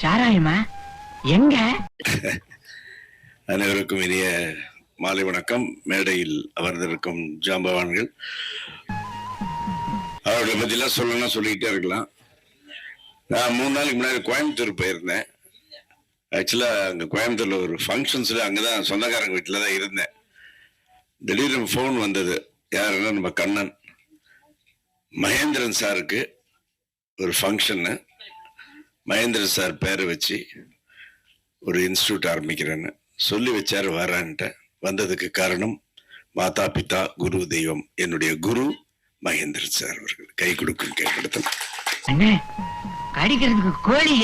சாராயமா? எங்க? அனைவருக்கும் இனிய மாலை வணக்கம். மேடையில் அமர்ந்திருக்கும் ஜாம்பவான்கள். அவர்களை பற்றிலாம் சொல்லணும்னா சொல்லிக்கிட்டே இருக்கலாம். நான் மூணு நாளைக்கு முன்னாடி கோயம்புத்தூர் போயிருந்தேன். ஆக்சுவலாக அங்கே கோயம்புத்தூரில் ஒரு ஃபங்க்ஷன்ஸில் அங்கே தான் சொந்தக்காரங்க வீட்டில் தான் இருந்தேன். திடீர்னு ஃபோன் வந்தது. யாருன்னா நம்ம கண்ணன். மகேந்திரன் சாருக்கு ஒரு ஃபங்க்ஷன்னு மகேந்திர சார் பேரை வச்சு ஒரு இன்ஸ்டியூட் ஆரம்பிக்கிறேன்னு சொல்லி வச்சாரு வரான்ட்ட வந்ததுக்கு காரணம் மாதா பிதா குரு தெய்வம். என்னுடைய குரு மகேந்திரன் சார் அவர்கள். கை கொடுக்கும் கைப்படுத்தல் அண்ணே கோழி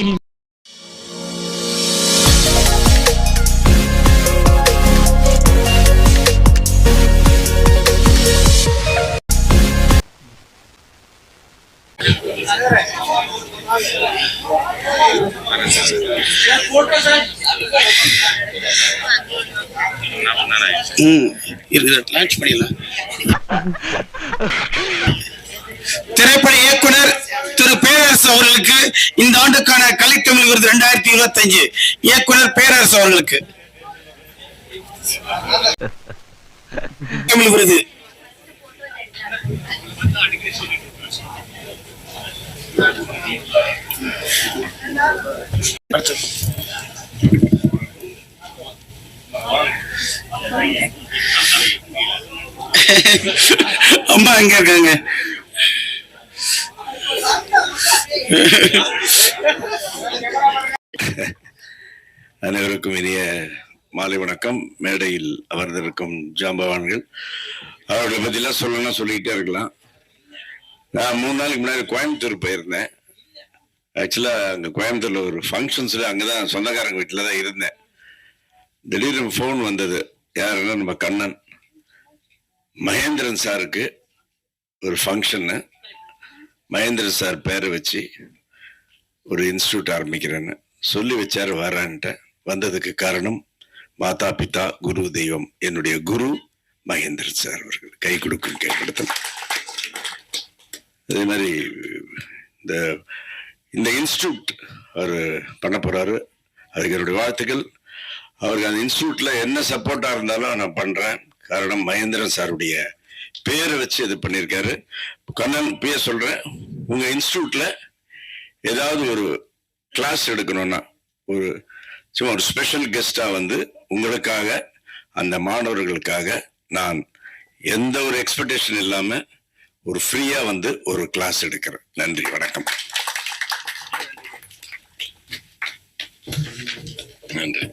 லான்ச் பண்ணிடலாம். திரைப்பட இயக்குனர் திரு பேரரசு அவர்களுக்கு இந்த ஆண்டுக்கான கலைத்தமிழ் விருது ரெண்டாயிரத்தி இருபத்தி அஞ்சு இயக்குனர் பேரரசு அவர்களுக்கு. தமிழ் விருது. அம்மா எங்க இருக்காங்க? அனைவருக்கும் இனிய மாலை வணக்கம். மேடையில் அமர்ந்திருக்கும் ஜாம்பவான்கள். அவர்களை பற்றிலாம் சொல்லணும்னா சொல்லிக்கிட்டே இருக்கலாம். நான் மூணு நாளைக்கு முன்னாடி கோயம்புத்தூர் போயிருந்தேன். ஆக்சுவலாக அங்கே கோயம்புத்தூரில் ஒரு ஃபங்க்ஷன்ஸில் அங்கே தான் சொந்தக்காரங்க வீட்டில் தான் இருந்தேன். திடீர்னு ஃபோன் வந்தது. யாருன்னா நம்ம கண்ணன். மகேந்திரன் சாருக்கு ஒரு ஃபங்க்ஷன்னு மகேந்திரன் சார் பேரை வச்சு ஒரு இன்ஸ்டியூட் ஆரம்பிக்கிறேன்னு சொல்லி வச்சார் வரான்ட்டேன் வந்ததுக்கு காரணம் மாதா பிதா குரு தெய்வம். என்னுடைய குரு மகேந்திரன் சார் அவர்கள். கை கொடுக்கும் கைப்படுத்தல் அதே மாதிரி இந்த இந்த இன்ஸ்டியூட் அவர் பண்ண போறாரு. அதுக்கு என்னுடைய வாழ்த்துக்கள். அவருக்கு அந்த இன்ஸ்டியூட்ல என்ன சப்போர்ட்டா இருந்தாலும் நான் பண்றேன். காரணம் மகேந்திரன் சாருடைய பேரை வச்சு இது பண்ணியிருக்காரு. கண்ணன் பேர் சொல்றேன். உங்க இன்ஸ்டியூட்ல ஏதாவது ஒரு கிளாஸ் எடுக்கணும்னா ஒரு சும்மா ஒரு ஸ்பெஷல் கெஸ்டா வந்து உங்களுக்காக அந்த மாணவர்களுக்காக நான் எந்த ஒரு எக்ஸ்பெக்டேஷன் இல்லாம ஒரு ஃப்ரீயா வந்து ஒரு கிளாஸ் எடுக்கிறேன். நன்றி வணக்கம். நன்றி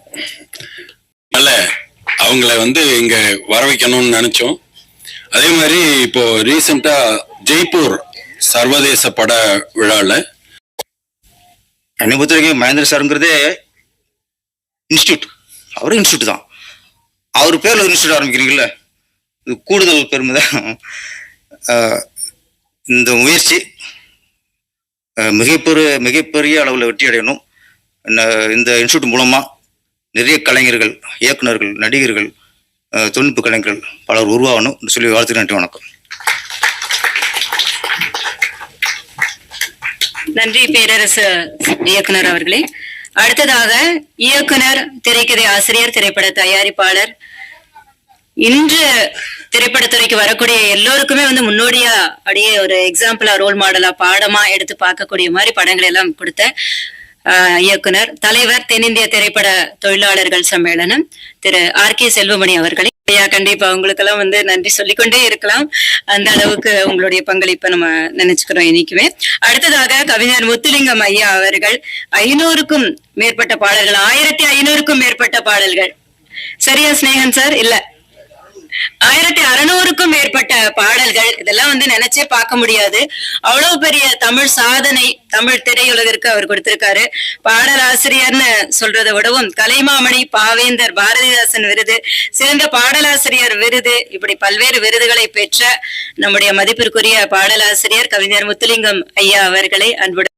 நல்ல அவங்கள வந்து இங்க வர வைக்கணும்னு நினைச்சோம். அதே மாதிரி இப்போ ரீசெண்டா ஜெய்ப்பூர் சர்வதேச பட விழாவில் என்னை பொறுத்த வரைக்கும் மகேந்திர சாருங்கிறதே இன்ஸ்டியூட். அவரும் இன்ஸ்டியூட் தான். அவர் பேர்ல ஒரு இன்ஸ்டியூட் ஆரம்பிக்கிறீங்கல்ல? இது கூடுதல் பெருமை தான். ஆஹ் இந்த முயற்சி மிகப்பெரு மிகப்பெரிய மிகப்பெரிய அளவில் வெற்றி அடையணும். இந்த- இந்த இன்ஸ்டியூட் மூலமாக நிறைய கலைஞர்கள் இயக்குனர்கள் நடிகர்கள் தொழில்நுட்ப கலைஞர்கள் பலர் உருவாகணும் சொல்லி வாழ்த்து நன்றி வணக்கம். நன்றி பேரரசு இயக்குனர் அவர்களே. அடுத்ததாக இயக்குனர் திரைக்கதை ஆசிரியர் திரைப்பட தயாரிப்பாளர். இன்று திரைப்படத்துறைக்கு வரக்கூடிய எல்லோருக்குமே வந்து முன்னோடியா அப்படியே ஒரு எக்ஸாம்பிளா ரோல் மாடலா பாடமா எடுத்து பார்க்கக்கூடிய மாதிரி படங்கள் எல்லாம் கொடுத்த இயக்குனர் தலைவர் தென்னிந்திய திரைப்பட தொழிலாளர்கள் சம்மேளனம் திரு ஆர் கே செல்வமணி அவர்களே ஐயா கண்டிப்பா உங்களுக்கெல்லாம் வந்து நன்றி சொல்லிக்கொண்டே இருக்கலாம். அந்த அளவுக்கு உங்களுடைய பங்களிப்பை நம்ம நினைச்சுக்கிறோம் இன்னைக்குமே அடுத்ததாக கவிஞர் முத்துலிங்கம் ஐயா அவர்கள் ஐநூறுக்கும் மேற்பட்ட பாடல்கள் ஆயிரத்தி ஐநூறுக்கும் மேற்பட்ட பாடல்கள். சரியா ஸ்னேகன் சார்? இல்ல. ஆயிரத்தி அறுநூறுக்கும் மேற்பட்ட பாடல்கள் இதெல்லாம் வந்து நினைச்சே பார்க்க முடியாது. அவ்வளவு பெரிய தமிழ் சாதனை தமிழ் திரையுலகிற்கு அவர் கொடுத்திருக்காரு. பாடலாசிரியர்னு சொல்றதை விடவும் கலைமாமணி பாவேந்தர் பாரதிதாசன் விருது சிறந்த பாடலாசிரியர் விருது இப்படி பல்வேறு விருதுகளை பெற்ற நம்முடைய மதிப்பிற்குரிய பாடலாசிரியர் கவிஞர் முத்துலிங்கம் ஐயா அவர்களை அன்புடன்